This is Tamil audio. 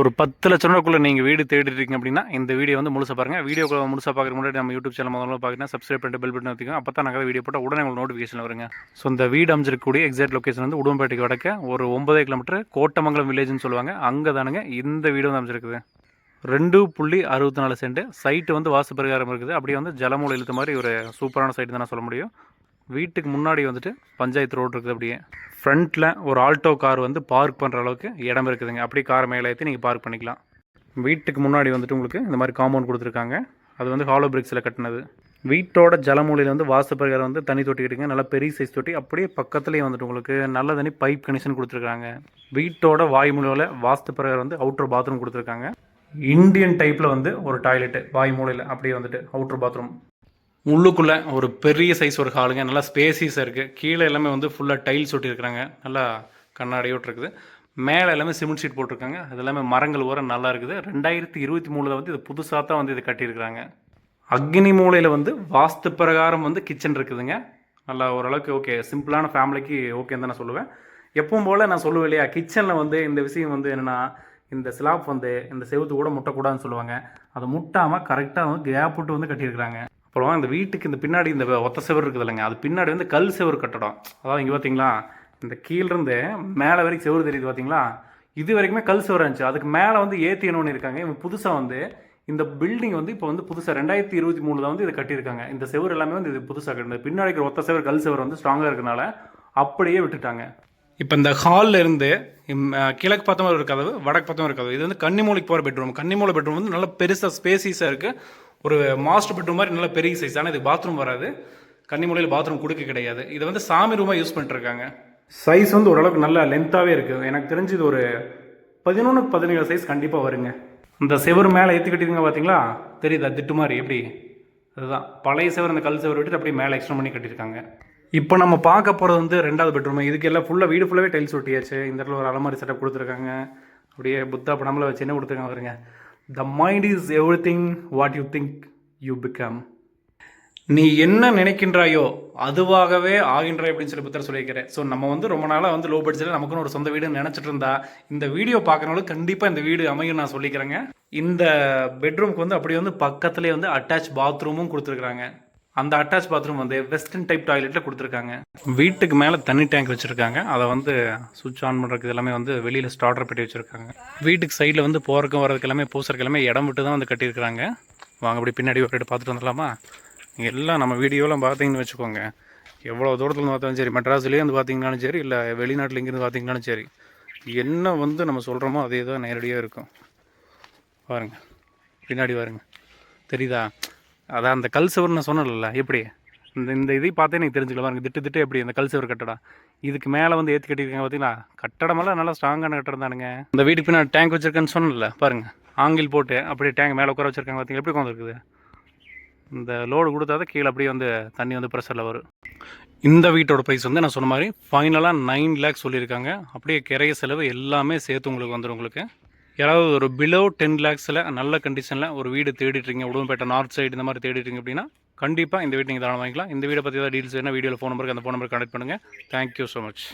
ஒரு பத்து லட்ச ரூபாக்குள்ளே நீங்கள் வீடு தேடிட்டு இருக்கீங்க அப்படின்னா இந்த வீடியோ வந்து முழுசாக பாருங்கள் வீடியோ முழுசாக பார்க்குற முன்னாடி நம்ம யூடியூப் சேனல் முதல்ல பார்த்தீங்கன்னா சப்ஸ்கிரைப் பண்ணிட்டு பெல் பட்டன் வச்சுக்கோங்க அப்போ தான் நாங்கள் வீடியோ போட்டால் உடனே உங்களுக்கு நோட்டிஃபிகேஷன் வருங்க. ஸோ இந்த வீடு அமைஞ்சிருக்கக்கூடிய எக்ஸாக்ட் லொக்கேஷன் வந்து உடும்பேட்டைக்கு வடக்க ஒரு ஒன்பதே கிலோமீட்டர் கோட்டமங்கலம் வில்லேஜ்னு சொல்லுவாங்க. அங்கே தானுங்க இந்த வீடு வந்து அமைஞ்சிருக்குது. ரெண்டு புள்ளி அறுபத்தி நாலு சென்ட் சைட்டு வந்து வாசு பிரகாரம் இருக்குது. அப்படியே வந்து ஜலமூலை இழுத்த மாதிரி ஒரு சூப்பரான சைட்டு தான் சொல்ல முடியும். வீட்டுக்கு முன்னாடி வந்துட்டு பஞ்சாயத்து ரோடு இருக்குது அப்படியே. ஃப்ரண்ட்டில் ஒரு ஆல்டோ கார் வந்து பார்க் பண்ணுற அளவுக்கு இடம் இருக்குதுங்க. அப்படியே கார் மேலே ஏற்றி நீங்கள் பார்க் பண்ணிக்கலாம். வீட்டுக்கு முன்னாடி வந்துட்டு உங்களுக்கு இந்த மாதிரி காம்பவுண்ட் கொடுத்துருக்காங்க. அது வந்து ஹாலோ பிரிக்ஸில் கட்டினது. வீட்டோட ஜலமூலையில் வந்து வாஸ்து பிரகாரம் வந்து தண்ணி தொட்டி இருக்குங்க. நல்லா பெரிய சைஸ் தொட்டி. அப்படியே பக்கத்துலேயே வந்துட்டு உங்களுக்கு நல்ல தண்ணி பைப் கனெக்ஷன் கொடுத்துருக்காங்க. வீட்டோட வாய்மூலையில் வாஸ்து பிரகாரம் வந்து அவுட்டர் பாத்ரூம் கொடுத்துருக்காங்க. இந்தியன் டைப்பில் வந்து ஒரு டாய்லெட்டு வாய் மூலையில் அப்படியே வந்துட்டு அவுட்டர் பாத்ரூம் உள்ளுக்குள்ளே ஒரு பெரிய சைஸ் ஒரு ஹாலுங்க நல்லா ஸ்பேசிஸாக இருக்குது கீழே எல்லாமே வந்து ஃபுல்லாக டைல்ஸ் ஒட்டியிருக்கிறாங்க. நல்லா கண்ணாடியோட்டு இருக்குது மேலே எல்லாமே சிமெண்ட் ஷீட் போட்டிருக்காங்க. அது எல்லாமே மரங்கள் ஓரம் நல்லா இருக்குது. ரெண்டாயிரத்தி இருபத்தி மூணில் வந்து இது புதுசாக தான் வந்து இது கட்டியிருக்கிறாங்க. அக்னி மூலையில் வந்து வாஸ்து பிரகாரம் வந்து கிச்சன் இருக்குதுங்க. நல்லா ஓரளவுக்கு ஓகே சிம்பிளான ஃபேமிலிக்கு ஓகேன்னு தான் நான் சொல்லுவேன். எப்பவும் போல் நான் சொல்லுவேன் இல்லையா? கிச்சனில் வந்து இந்த விஷயம் வந்து என்னென்னா இந்த ஸ்லாப் வந்து இந்த செவுத்து கூட முட்டக்கூடாதுன்னு சொல்லுவாங்க. அதை முட்டாமல் கரெக்டாக வந்து கேப் விட்டு வந்து கட்டியிருக்கிறாங்க. அப்புறம் இந்த வீட்டுக்கு இந்த பின்னாடி இந்த ஒத்த செவர் இருக்குது இல்லைங்க. அது பின்னாடி வந்து கல் செவர் கட்டடம். அதாவது இங்கே பார்த்தீங்களா இந்த கீழிருந்து மேலே வரைக்கும் செவர் தெரியுது பார்த்தீங்களா இது வரைக்குமே கல் செவர் இருந்துச்சு. அதுக்கு மேலே வந்து ஏற்றியணும்னு இருக்காங்க. இவங்க புதுசாக வந்து இந்த பில்டிங் வந்து இப்போ வந்து புதுசாக ரெண்டாயிரத்தி இருபத்தி மூணில் வந்து இதை கட்டியிருக்காங்க. இந்த செவர் எல்லாமே வந்து இது புதுசாக கட்டினது. பின்னாடி இருக்கிற ஒத்த செவர் கல் செவர் வந்து ஸ்ட்ராங்காக இருக்கனால அப்படியே விட்டுட்டாங்க. இப்போ இந்த ஹாலில் இருந்து கிழக்கு பார்த்தமா ஒரு கதவு வடக்கு பார்த்தமா ஒரு கதவு. இது வந்து கன்னிமூலைக்கு போகிற பெட்ரூம் கன்னிமூலை பெட்ரூம் வந்து நல்லா பெருசாக ஸ்பேசிஸாக இருக்குது ஒரு மாஸ்டர் பெட்ரூம் மாதிரி நல்ல பெரிய சைஸ் ஆனால் இது பாத்ரூம் வராது. கன்னிமூலையில் பாத்ரூம் கொடுக்க கிடையாது. இதை வந்து சாமி ரூமாக யூஸ் பண்ணிட்டுருக்காங்க. சைஸ் வந்து ஓரளவுக்கு நல்ல லென்த்தாகவே இருக்குது எனக்கு தெரிஞ்சு இது ஒரு பதினொன்று பதினேழு சைஸ் கண்டிப்பாக வருங்க. இந்த செவர் மேலே ஏற்றி பார்த்தீங்களா தெரியுதா? திட்டு மாதிரி எப்படி? அதுதான். பழைய செவர் அந்த கல் செவர் விட்டுட்டு அப்படியே மேலே எக்ஸ்ட்ரா பண்ணி கட்டியிருக்காங்க. இப்போ நம்ம பார்க்க போகிறது வந்து ரெண்டாவது பெட்ரூம் இதுக்கு எல்லாம் ஃபுல்லாக வீடு ஃபுல்லாகவே டைல்ஸ் ஒட்டியாச்சு. இந்த இடத்துல ஒரு அலமாரி செட்டப் கொடுத்துருக்காங்க. அப்படியே புத்தா படம்ல வச்சு என்ன கொடுத்துருக்காங்க வருங்க the mind is everything what you think you become நீ என்ன நினைக்கின்றாயோ அதுவாகவே ஆகின்றாய் அப்படின்னு சொல்லி புத்தர் சொல்லியிருக்கிறேன் ஸோ நம்ம வந்து ரொம்ப நாளாக வந்து லோ பட்ஜெட்டில் நமக்குன்னு ஒரு சொந்த வீடுன்னு நினச்சிட்டு இருந்தா இந்த வீடியோ பார்க்குறவங்களுக்கு கண்டிப்பாக இந்த வீடு அமையும் நான் சொல்லிக்கிறேங்க. இந்த பெட்ரூம்க்கு வந்து அப்படியே வந்து பக்கத்துலேயே வந்து அட்டாச் பாத்ரூமும் கொடுத்துருக்குறாங்க. அந்த அட்டாச் பாத்ரூம் வந்து வெஸ்டர்ன் டைப் டாய்லெட்டில் கொடுத்துருக்காங்க. வீட்டுக்கு மேலே தண்ணி டேங்க் வச்சுருக்காங்க. அதை வந்து சுவிட்ச் ஆன் பண்ணுறதுக்கு எல்லாமே வந்து வெளியில் ஸ்டார்டர் பெட்டி வச்சுருக்காங்க. வீட்டுக்கு சைடில் வந்து போகிறக்கும் வரதுக்கு எல்லாமே பூசறதுக்கு எல்லாமே இடம் விட்டு தான் வந்து கட்டியிருக்கிறாங்க. வாங்க அப்படி பின்னாடி ஒரு பார்த்துட்டு வந்துடலாமா எல்லாம் நம்ம வீடியோலாம் பார்த்தீங்கன்னு வச்சுக்கோங்க. எவ்வளோ தூரத்தில் பார்த்தாலும் சரி மெட்ராஸ்லேயே வந்து பார்த்தீங்கன்னாலும் சரி இல்லை வெளிநாட்டில் இங்கேருந்து பார்த்தீங்கன்னாலும் சரி என்ன வந்து நம்ம சொல்கிறோமோ அதே தான் நேரடியாக இருக்கும். பாருங்கள் பின்னாடி பாருங்கள் தெரியுதா? அதான் அந்த கல் சுவர் நான் எப்படி? இந்த இந்த இதை பார்த்தே நீங்கள் தெரிஞ்சுக்கலாம் பாருங்க திட்டு திட்டு எப்படி இந்த கல் சுவர் கட்டடம் இதுக்கு மேலே வந்து ஏற்றி கட்டியிருக்காங்க பார்த்தீங்களா? கட்டடமெல்லாம் நல்லா ஸ்ட்ராங்கான கட்டடம் தானுங்க. இந்த வீட்டுக்கு பின்னாடி டேங்க் வச்சிருக்கேன்னு சொன்னேன்ல பாருங்க. ஆங்கில் போட்டு அப்படியே டேங்க் மேலே உட்கார வச்சிருக்காங்க பார்த்தீங்களா? எப்படி உட்காந்துருக்குது இந்த லோடு கொடுத்தா தான் கீழே அப்படியே வந்து தண்ணி வந்து ப்ரெஷரில் வரும். இந்த வீட்டோட ப்ரைஸ் வந்து நான் சொன்ன மாதிரி ஃபைனலாக நைன் லேக்ஸ் சொல்லியிருக்காங்க. அப்படியே கிரைய செலவு எல்லாமே சேர்த்து உங்களுக்கு வந்துடும் உங்களுக்கு. யாராவது ஒரு பிலோ டென் லேக்ஸில் நல்ல கண்டிஷனில் ஒரு வீடு தேடிட்டுருங்க உடும்பேட்டை நார்த் சைடு இந்த மாதிரி தேடிட்டுருங்க அப்படின்னா கண்டிப்பாக இந்த வீடு நீங்கள் தாராளம் வாங்கிக்கலாம். இந்த வீடை பற்றி ஏதாவது டீல்ஸ் வேணால் வீடியோவில் ஃபோன் நம்பருக்கு அந்த ஃபோன் நம்பருக்கு கனெக்ட் பண்ணுங்கள் தேங்க்யூ ஸோ மச்